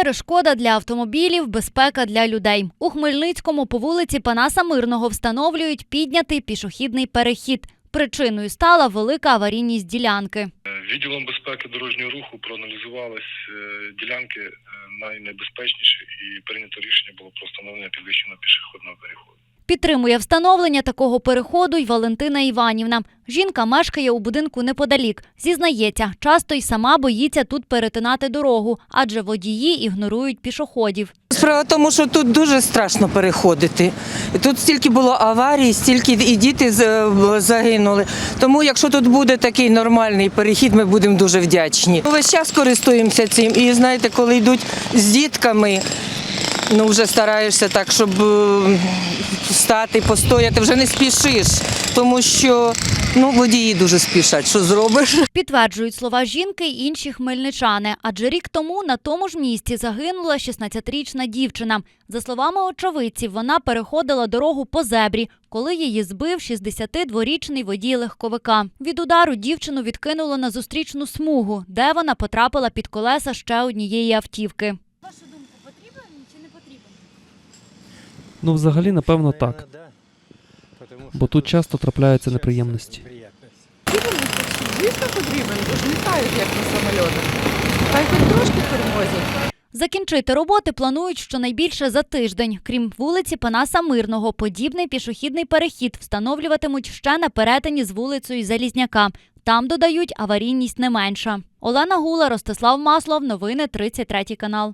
Перешкода для автомобілів, безпека для людей. У Хмельницькому по вулиці Панаса Мирного встановлюють піднятий пішохідний перехід. Причиною стала велика аварійність ділянки. Відділом безпеки дорожнього руху проаналізувались е, ділянки е, найнебезпечніші і прийнято рішення було про встановлення підвищеного пішохідного переходу. Підтримує встановлення такого переходу й Валентина Іванівна. Жінка мешкає у будинку неподалік. Зізнається, часто й сама боїться тут перетинати дорогу, адже водії ігнорують пішоходів. Справа в тому, що тут дуже страшно переходити. Тут стільки було аварій, стільки і діти загинули. Тому, якщо тут буде такий нормальний перехід, ми будемо дуже вдячні. Весь час користуємося цим. І знаєте, коли йдуть з дітками, ну вже стараєшся так, щоб е, встати, постояти, вже не спішиш, тому що ну, водії дуже спішать. Що зробиш? Підтверджують слова жінки й інші хмельничани, адже рік тому на тому ж місці загинула 16-річна дівчина. За словами очевидців, вона переходила дорогу по зебрі, коли її збив 62-річний водій легковика. Від удару дівчину відкинуло на зустрічну смугу, де вона потрапила під колеса ще однієї автівки. Чи не потрібен? Ну, взагалі, напевно, так. Бо тут часто трапляються неприємності. Звісно, потрібен, бо ж літають як на самольотах. Хай хоч трошки тормозять. Закінчити роботи планують щонайбільше за тиждень. Крім вулиці Панаса Мирного, подібний пішохідний перехід встановлюватимуть ще на перетині з вулицею Залізняка. Там додають аварійність не менша. Олена Гула, Ростислав Маслов. Новини 33 канал.